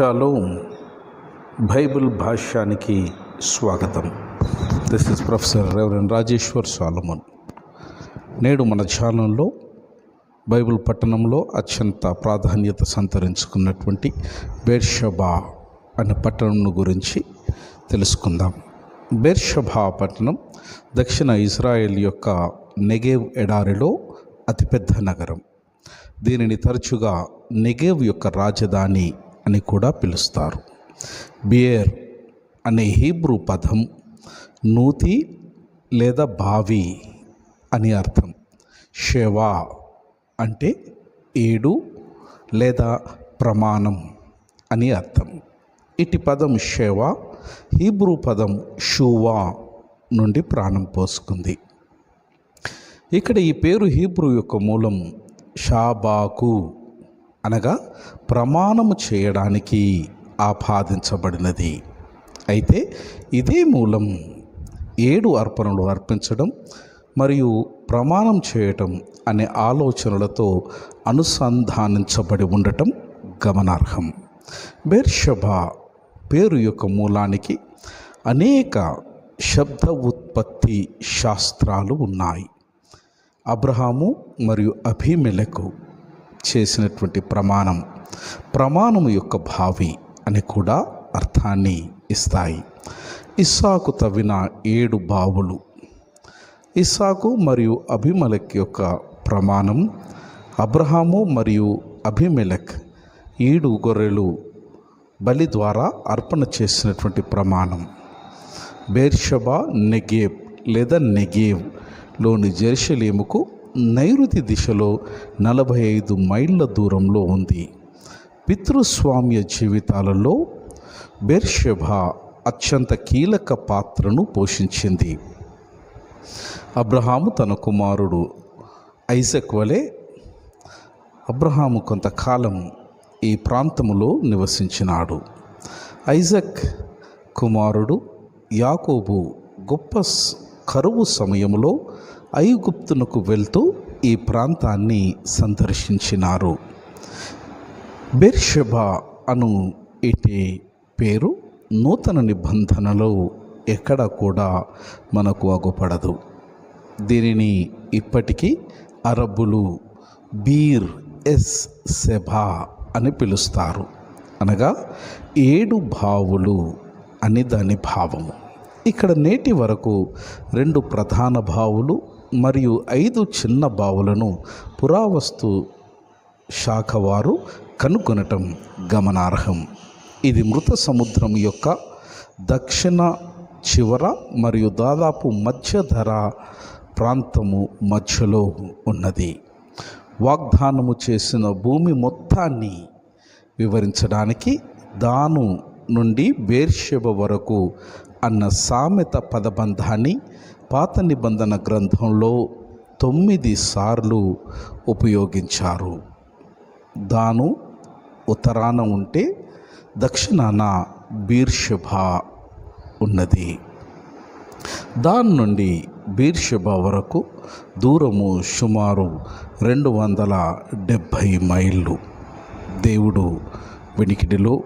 Shalom Bible భాష్యానికి స్వాగతం. This is professor reverend Rajeshwar Solomon నేడు మన ఛానల్లో బైబిల్ పట్టణంలో అత్యంత ప్రాధాన్యత సంతరించుకున్నటువంటి బేర్షబా అనే పట్టణం గురించి తెలుసుకుందాం. బేర్షబా పట్టణం దక్షిణ ఇజ్రాయెల్ యొక్క నెగేవ్ ఎడారిలో అతిపెద్ద నగరం. దీనిని తరచుగా నెగేవ్ యొక్క రాజధాని అని కూడా పిలుస్తారు. బియర్ అనే హీబ్రూ పదం నూతి లేదా బావి అని అర్థం. షెవా అంటే ఏడు లేదా ప్రమాణం అని అర్థం. ఇటు పదం షెవా హీబ్రూ పదం షూవా నుండి ప్రాణం పోసుకుంది. ఇక్కడ ఈ పేరు హీబ్రూ యొక్క మూలం షాబాకు అనగా ప్రమాణము చేయడానికి ఆపాదించబడినది. అయితే ఇదే మూలం ఏడు అర్పణలు అర్పించడం మరియు ప్రమాణం చేయటం అనే ఆలోచనలతో అనుసంధానించబడి ఉండటం గమనార్హం. బెర్షభ పేరు యొక్క మూలానికి అనేక శబ్ద ఉత్పత్తి శాస్త్రాలు ఉన్నాయి. అబ్రహాము మరియు అభిమెలకు చేసినటువంటి ప్రమాణం ప్రమాణము యొక్క భావి అని కూడా అర్థాన్ని ఇస్తాయి. ఇస్సాకు తవ్విన ఏడు బావులు. ఇస్సాకు మరియు అభిమలక్ యొక్క ప్రమాణం అబ్రహాము మరియు అభిమెలక్ ఏడు గొర్రెలు బలి ద్వారా అర్పణ చేసినటువంటి ప్రమాణం. బేర్షబా నెగేబ్ లేదా నెగేవ్లోని నైరుతి దిశలో నలభై ఐదు మైళ్ళ దూరంలో ఉంది. పితృస్వామ్య జీవితాలలో బెర్షెభా అత్యంత కీలక పాత్రను పోషించింది. అబ్రహాము తన కుమారుడు ఐజక్ వలె అబ్రహాము కొంతకాలం ఈ ప్రాంతములో నివసించినాడు. ఐజక్ కుమారుడు యాకోబు గొప్ప కరువు సమయంలో ఐగుప్తునకు వెళ్తూ ఈ ప్రాంతాన్ని సందర్శించినారు. బెర్షబా అను ఇటే పేరు నూతన నిబంధనలో ఎక్కడ కూడా మనకు అగుపడదు. దీనిని ఇప్పటికీ అరబ్బులు బీర్ ఎస్ సెబా అని పిలుస్తారు. అనగా ఏడు భావులు అని దాని భావము. ఇక్కడ నేటి వరకు రెండు ప్రధాన బావులు మరియు ఐదు చిన్న బావులను పురావస్తు శాఖ వారు కనుగొనటం గమనార్హం. ఇది మృత సముద్రం యొక్క దక్షిణ చివర మరియు దాదాపు మధ్యధర ప్రాంతము మధ్యలో ఉన్నది. వాగ్దానము చేసిన భూమి మొత్తాన్ని వివరించడానికి దాను నుండి బేర్షెబ వరకు అన్న సామెత పదబంధాన్ని పాత నిబంధన గ్రంథంలో తొమ్మిది సార్లు ఉపయోగించారు. దాను ఉత్తరాన ఉంటే దక్షిణాన బీర్షభ ఉన్నది. దాని నుండి బీర్షభ వరకు దూరము సుమారు రెండు వందల డెబ్భై మైళ్ళు. దేవుడు వెనికిడిలో